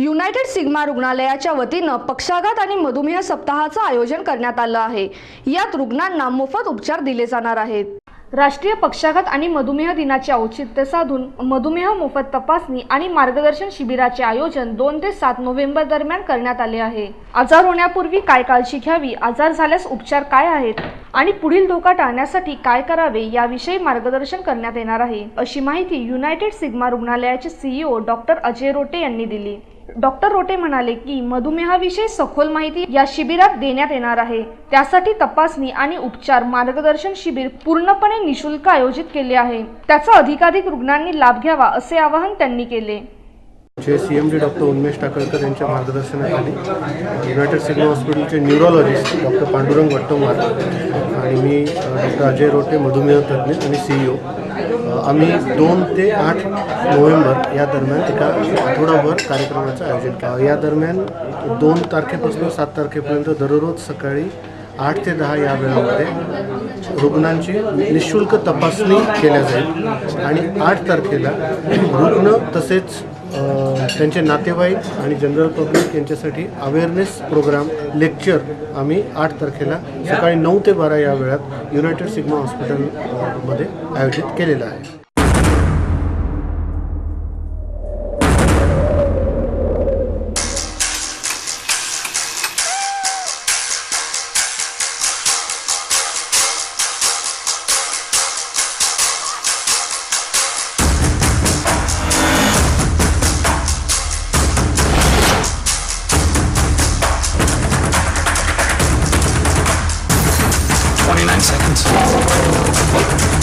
United sigma रुग्णालयाच्या वतीनं पक्षाघात आणि मधुमेह सप्ताहाचं आयोजन करण्यात आलं आहे. यात रुग्णांना मोफत उपचार दिले जाणार आहेत. राष्ट्रीय पक्षाघात आणि मधुमेह दिनाचे औचित्य साधून मधुमेह मोफत तपासणी आणि मार्गदर्शन शिबिराचे आयोजन दोन ते सात नोव्हेंबर दरम्यान करण्यात आले आहे. आजार होण्यापूर्वी काय काळजी घ्यावी? आजार झाल्यास उपचार काय आहेत? आणि पुढील धोका टाळण्यासाठी काय करावे याविषयी मार्गदर्शन करण्यात येणार आहे अशी माहिती युनायटेड सिग्मा रुग्णालयाचे सीईओ डॉक्टर अजय रोटे यांनी दिली. डॉक्टर रोटे म्हणाले की मधुमेहाविषयी सखोल माहिती या शिबिरात देण्यात येणार आहे. त्यासाठी तपासणी आणि उपचार मार्गदर्शन शिबिर पूर्णपणे निशुल्क आयोजित केले आहे. त्याचा अधिकाधिक रुग्णांनी लाभ घ्यावा असे आवाहन त्यांनी केले. जे C M D doctor Unmesh Takalkar यांच्या मार्गदर्शनाखाली युनायटेड सिग्मा हॉस्पिटलचे न्यूरोलॉजिस्ट डॉक्टर पांडुरंग वट्टमवार आणि मी डॉक्टर अजय रोटे मधुमेह तज्ज्ञ आणि सीईओ आम्ही दोन ते आठ नोव्हेंबर या दरम्यान एका आठवडाभर कार्यक्रमाचं आयोजन केलं. या दरम्यान दोन तारखेपासून सात तारखेपर्यंत दररोज सकाळी आठ ते दहा या वेळामध्ये रुग्णांची निशुल्क तपासणी केल्या जाईल आणि आठ तारखेला रुग्ण तसेच त्यांचे नातेवाईक आणि जनरल पब्लिक यांच्यासाठी अवेअरनेस प्रोग्राम लेक्चर आम्ही आठ तारखेला सकाळी नऊ ते बारा या वेळात युनायटेड सिग्मा हॉस्पिटलमध्ये आयोजित केलेलं आहे. 29 seconds.